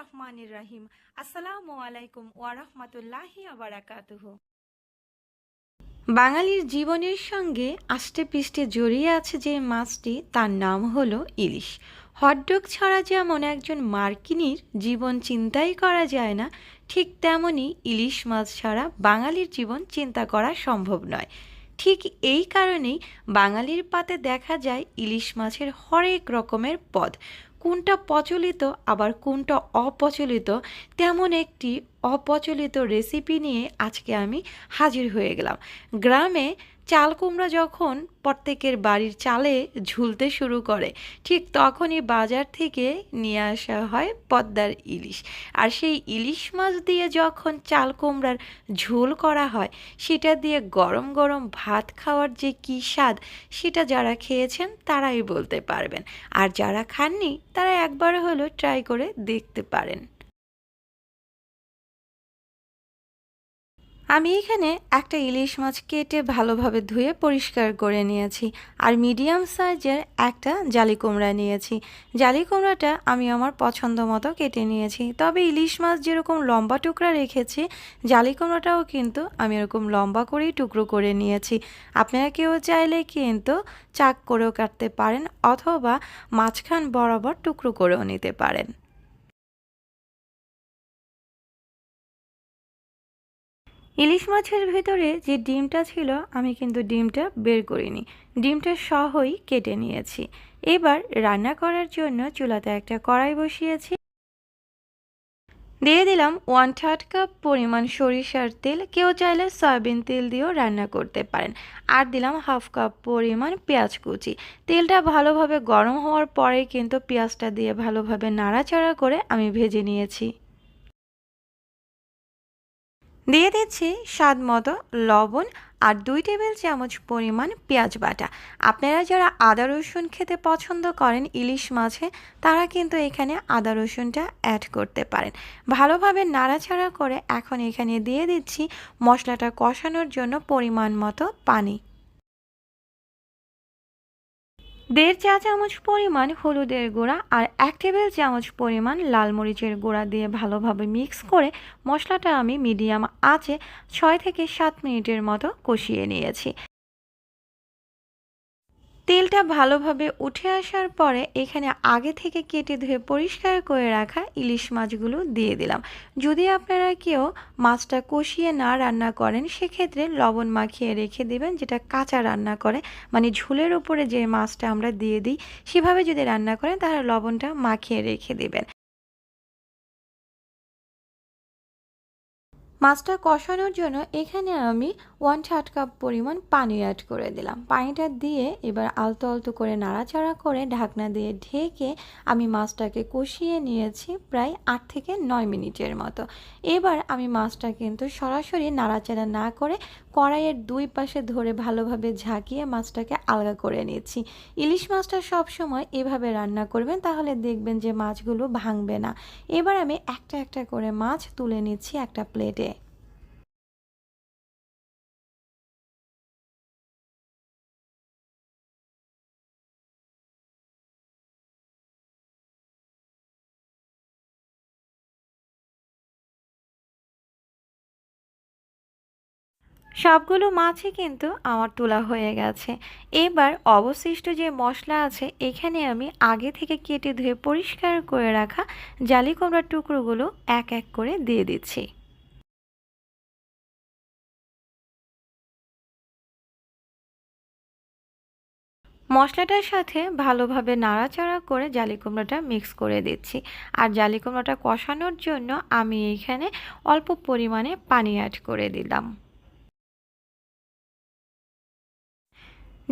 রহমানির রহিম আসসালামু আলাইকুম ওয়া রাহমাতুল্লাহি ওয়া বাঙালির জীবনের সঙ্গে আষ্টে পৃষ্ঠে জড়িয়ে আছে যে মাছটি, তার নাম হলো ইলিশ। হটডগ ছাড়া যেমন একজন মার্কিনীর জীবন চিন্তাই করা যায় না, ঠিক তেমনই ইলিশ মাছ ছাড়া বাঙালির জীবন চিন্তা করা সম্ভব নয়। ঠিক এই কারণেই বাঙালির পাতে দেখা যায় ইলিশ মাছের হরেক রকমের পদ। কোনটা প্রচলিত, আবার কোনটা অপ্রচলিত, তেমন একটি অপ্রচলিত রেসিপি নিয়ে আজকে আমি হাজির হয়ে গেলাম। গ্রামে চাল কুমড়া যখন প্রত্যেকের বাড়ির চালে ঝুলতে শুরু করে, ঠিক তখনই বাজার থেকে নিয়ে আসা হয় পদ্মার ইলিশ। আর সেই ইলিশ মাছ দিয়ে যখন চাল কুমড়ার ঝোল করা হয়, সেটা দিয়ে গরম গরম ভাত খাওয়ার যে কী স্বাদ, সেটা যারা খেয়েছেন তারাই বলতে পারবেন। আর যারা খাননি, তারা একবার হলো ট্রাই করে দেখতে পারেন। আমি এখানে একটা ইলিশ মাছ কেটে ভালোভাবে ধুয়ে পরিষ্কার করে নিয়েছি আর মিডিয়াম সাইজের একটা জালি কুমড়া নিয়েছি। জালি কুমড়াটা আমি আমার পছন্দ মতো কেটে নিয়েছি। তবে ইলিশ মাছ যেরকম লম্বা টুকরা রেখেছি, জালি কুমড়াটাও কিন্তু আমি এরকম লম্বা করেই টুকরো করে নিয়েছি। আপনারা কেউ চাইলে কিন্তু চাক করেও কাটতে পারেন অথবা মাঝখান বরাবর টুকরো করেও নিতে পারেন। ইলিশ মাছের ভেতরে যে ডিমটা ছিল, আমি কিন্তু ডিমটা বের করিনি। ডিমটা সহই কেটে নিয়েছি। এবার রান্না করার জন্য চুলাতে একটা কড়াই বসিয়েছি। দিয়ে দিলাম ওয়ান থার্ড কাপ পরিমাণ সরিষার তেল। কেউ চাইলে সয়াবিন তেল দিয়েও রান্না করতে পারেন। আর দিলাম হাফ কাপ পরিমাণ পেঁয়াজ কুচি। তেলটা ভালোভাবে গরম হওয়ার পরে কিন্তু পেঁয়াজটা দিয়ে ভালোভাবে নাড়াচাড়া করে আমি ভেজে নিয়েছি। দিয়ে দিচ্ছি স্বাদ মতো লবণ আর দুই টেবিল চামচ পরিমাণ পেঁয়াজ বাটা। আপনারা যারা আদা রসুন খেতে পছন্দ করেন ইলিশ মাছে, তারা কিন্তু এখানে আদা রসুনটা অ্যাড করতে পারেন। ভালোভাবে নাড়াচাড়া করে এখন এখানে দিয়ে দিচ্ছি মশলাটা কষানোর জন্য পরিমাণ মতো পানি। দেড় চা চামচ পরিমাণ হলুদের গুঁড়া আর এক টেবিল চামচ পরিমাণ লাল মরিচের গুঁড়া দিয়ে ভালোভাবে মিক্স করে মশলাটা আমি মিডিয়াম আঁচে ছয় থেকে সাত মিনিটের মতো কষিয়ে নিয়েছি। তেলটা ভালোভাবে উঠে আসার পরে এখানে আগে থেকে কেটে ধুয়ে পরিষ্কার করে রাখা ইলিশ মাছগুলো দিয়ে দিলাম। যদি আপনারা কেউ মাছটা কষিয়ে না রান্না করেন, সেক্ষেত্রে লবণ মাখিয়ে রেখে দেবেন, যেটা কাঁচা রান্না করে। মানে ঝুলের উপরে যে মাছটা আমরা দিয়ে দিই, সেভাবে যদি রান্না করেন, তাহলে লবণটা মাখিয়ে রেখে দেবেন। মাছটা কষানোর জন্য এখানে আমি ওয়ান থার্ড কাপ পরিমাণ পানি অ্যাড করে দিলাম। পানিটা দিয়ে এবার আলতো আলতো করে নাড়াচাড়া করে ঢাকনা দিয়ে ঢেকে আমি মাছটাকে কষিয়ে নিয়েছি প্রায় আট থেকে নয় মিনিটের মতো। এবার আমি মাছটা কিন্তু সরাসরি নাড়াচাড়া না করে কড়াইয়ের দুই পাশে ধরে ভালোভাবে ঝাঁকিয়ে মাছটাকে আলগা করে নিচ্ছি ইলিশ মাছটা সব সময় এভাবে রান্না করবেন, তাহলে দেখবেন যে মাছগুলো ভাঙবে না। এবার আমি একটা একটা করে মাছ তুলে নিচ্ছি একটা প্লেটে সবগুলো মাছই কিন্তু আমার তোলা হয়ে গেছে। এবার অবশিষ্ট যে মশলা আছে, এখানে আমি আগে থেকে কেটে ধুয়ে পরিষ্কার করে রাখা জালি কুমড়ার টুকরোগুলো এক এক করে দিয়ে দিচ্ছি। মশলাটার সাথে ভালোভাবে নাড়াচাড়া করে জালি কুমড়োটা মিক্স করে দিচ্ছি। আর জালি কুমড়োটা কষানোর জন্য আমি এখানে অল্প পরিমাণে পানি অ্যাড করে দিলাম।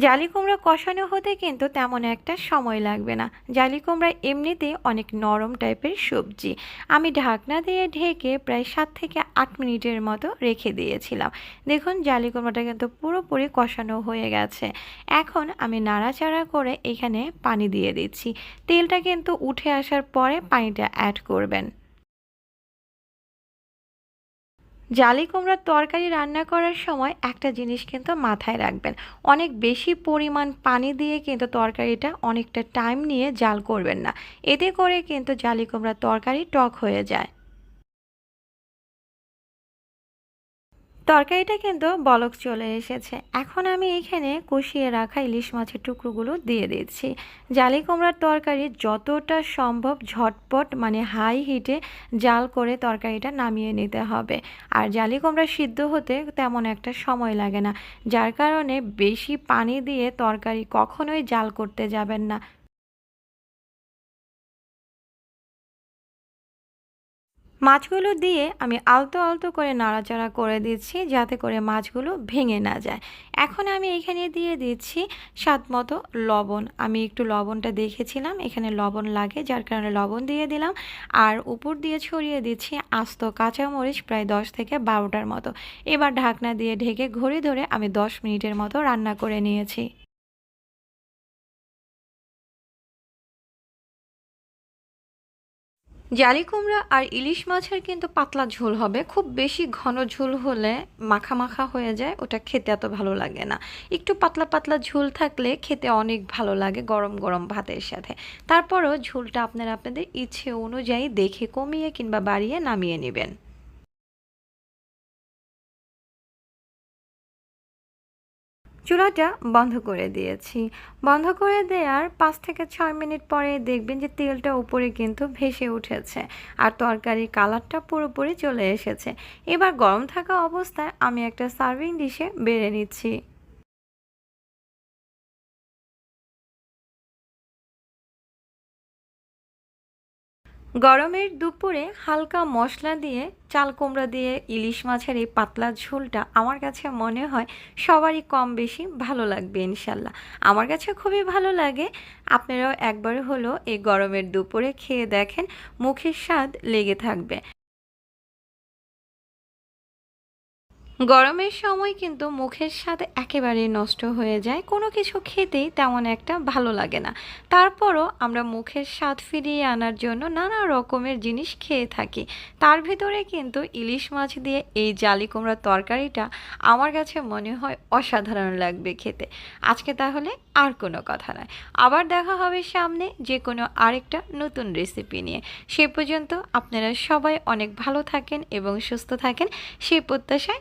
জালি কুমড়া কষানো হতে কিন্তু তেমন একটা সময় লাগবে না। জালি কুমড়া এমনিতেই অনেক নরম টাইপের সবজি। আমি ঢাকনা দিয়ে ঢেকে প্রায় সাত থেকে আট মিনিটের মতো রেখে দিয়েছিলাম। দেখুন জালি কুমড়াটা কিন্তু পুরোপুরি কষানো হয়ে গেছে। এখন আমি নাড়াচাড়া করে এখানে পানি দিয়ে দিচ্ছি। তেলটা কিন্তু উঠে আসার পরে পানিটা অ্যাড করবেন। জালি কুমড়ার তরকারি রান্না করার সময় একটা জিনিস কিন্তু মাথায় রাখবেন। অনেক বেশি পরিমাণ পানি দিয়ে কিন্তু তরকারিটা অনেকটা টাইম নিয়ে জাল করবেন না। এতে করে কিন্তু জালি কুমড়ার তরকারি টক হয়ে যায়। তরকারিটা কিন্তু বলক চলে এসেছে। এখন আমি এখানে কষিয়ে রাখা ইলিশ মাছের টুকরোগুলো দিয়ে দিচ্ছি। জালি কুমড়ার তরকারি যতটা সম্ভব ঝটপট মানে হাই হিটে জাল করে তরকারিটা নামিয়ে নিতে হবে। আর জালি কুমড়া সিদ্ধ হতে তেমন একটা সময় লাগে না। যার কারণে বেশি পানি দিয়ে তরকারি কখনোই জাল করতে যাবেন না। মাছগুলো দিয়ে আমি আলতো আলতো করে নাড়াচাড়া করে দিচ্ছি যাতে করে মাছগুলো ভেঙে না যায়। এখন আমি এখানে দিয়ে দিচ্ছি স্বাদ মতো লবণ। আমি একটু লবণটা দেখেছিলাম, এখানে লবণ লাগে যার কারণে লবণ দিয়ে দিলাম। আর উপর দিয়ে ছড়িয়ে দিচ্ছি আস্ত কাঁচামরিচ প্রায় দশ থেকে বারোটার মতো। এবার ঢাকনা দিয়ে ঢেকে ঘড়ি ধরে আমি দশ মিনিটের মতো রান্না করে নিয়েছি। জালি কুমড়া আর ইলিশ মাছের কিন্তু পাতলা ঝোল হবে। খুব বেশি ঘন ঝোল হলে মাখা মাখা হয়ে যায়, ওটা খেতে এত ভালো লাগে না। একটু পাতলা পাতলা ঝোল থাকলে খেতে অনেক ভালো লাগে গরম গরম ভাতের সাথে। তারপরও ঝোলটা আপনারা আপনাদের ইচ্ছে অনুযায়ী দেখে কমিয়ে কিংবা বাড়িয়ে নামিয়ে নেবেন। চুলাটা বন্ধ করে দিয়েছি। বন্ধ করে দেওয়ার পাঁচ থেকে ছয় মিনিট পরে দেখবেন যে তেলটা উপরে কিন্তু ভেসে উঠেছে আর তরকারির কালারটা পুরোপুরি চলে এসেছে। এবার গরম থাকা অবস্থায় আমি একটা সার্ভিং ডিশে বেড়ে নিচ্ছি। গরমের দুপুরে হালকা মশলা দিয়ে, চাল কুমড়া দিয়ে, ইলিশ মাছের এই পাতলা ঝোলটা আমার কাছে মনে হয় সবারই কম বেশি ভালো লাগবে ইনশাল্লাহ। আমার কাছে খুবই ভালো লাগে। আপনারাও একবার হলো এই গরমের দুপুরে খেয়ে দেখেন, মুখের স্বাদ লেগে থাকবে। গরমের সময় কিন্তু মুখের স্বাদ একেবারেই নষ্ট হয়ে যায়। কোনো কিছু খেতেই তেমন একটা ভালো লাগে না। তারপরও আমরা মুখের স্বাদ ফিরিয়ে আনার জন্য নানা রকমের জিনিস খেয়ে থাকি। তার ভিতরে কিন্তু ইলিশ মাছ দিয়ে এই জালি কুমড়ার তরকারিটা আমার কাছে মনে হয় অসাধারণ লাগবে খেতে। আজকে তাহলে আর কোনো কথা নয়। আবার দেখা হবে সামনে যে কোনো আরেকটা নতুন রেসিপি নিয়ে। সে পর্যন্ত আপনারা সবাই অনেক ভালো থাকেন এবং সুস্থ থাকেন। সেই প্রত্যাশায়